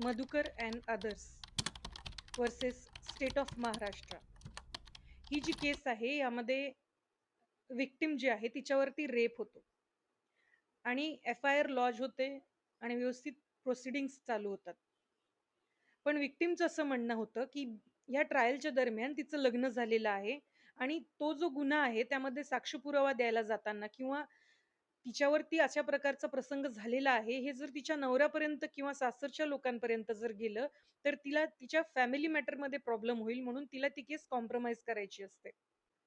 Madhukar and others versus state of Maharashtra ही जी case आहे यामध्ये विक्टिम जी आहे तिच्यावरती रेप होतो. आणि एफ आय आर लॉज होते आणि व्यवस्थित प्रोसिडिंग्स चालू होतात. पण विक्टिमचं असं म्हणणं होतं की ह्या ट्रायलच्या दरम्यान तिचं लग्न झालेलं आहे आणि तो जो गुन्हा आहे त्यामध्ये साक्षपुरावा द्यायला जाताना किंवा तिच्यावरती अशा प्रकारचा प्रसंग झालेला आहे. हे जर तिच्या नवऱ्यापर्यंत किंवा सासरच्या लोकांपर्यंत जर गेलं तर तिला तिच्या फॅमिली मॅटरमध्ये प्रॉब्लेम होईल म्हणून तिला ती केस कॉम्प्रोमाइज करायची असते.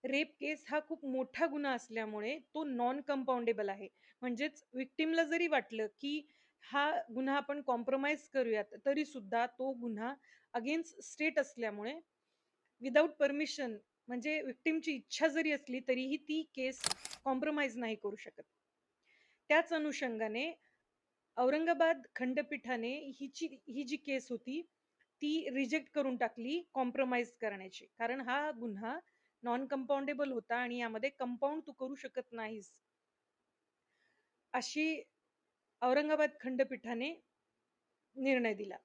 रेप केस हा खूप मोठा गुन्हा असल्यामुळे तो नॉन कंपाऊंडेबल आहे. म्हणजेच विक्टिमला जरी वाटलं की हा गुन्हा आपण कॉम्प्रोमाइज करूयात तरी सुद्धा तो गुन्हा अगेन्स्ट स्टेट असल्यामुळे विदाऊट परमिशन म्हणजे विक्टिमची इच्छा जरी असली तरीही ती केस कॉम्प्रोमाइज नाही करू शकत. त्याच अनुषंगाने औरंगाबाद खंडपीठाने हिची ही जी केस होती ती रिजेक्ट करून टाकली कॉम्प्रोमाइज करण्याची. कारण हा गुन्हा नॉन कंपाऊंडेबल होता आणि यामध्ये कंपाऊंड तू करू शकत नाहीस. अशी औरंगाबाद खंडपीठाने निर्णय दिला.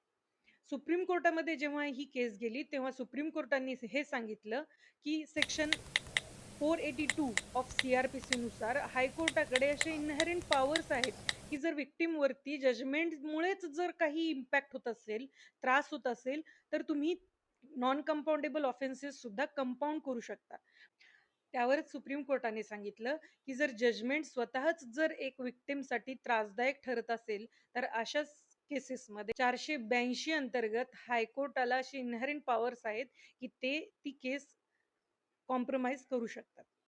सुप्रीम कोर्टामध्ये जेव्हा ही केस गेली तेव्हा सुप्रीम कोर्टाने हे सांगितलं की section four eighty two of C R P C नुसार हायकोर्टाकडे असे इनहेरेंट पॉवर्स आहेत की जर विक्टीमवरती जजमेंटमुळेच जर काही इम्पॅक्ट होत असेल त्रास होत असेल तर तुम्ही नॉन कंपाऊंडेबल ऑफेन्सेस सुद्धा कंपाऊंड करू शकता. त्यावरच सुप्रीम कोर्टाने सांगितलं की जर जजमेंट स्वतःच जर एक विक्टिमसाठी त्रासदायक ठरत असेल तर अशा केसेसमध्ये चारशे ब्याऐंशी अंतर्गत हायकोर्टाला अशी इनहेरेंट पॉवर्स आहेत की ते ती केस कॉम्प्रोमाइज करू शकतात.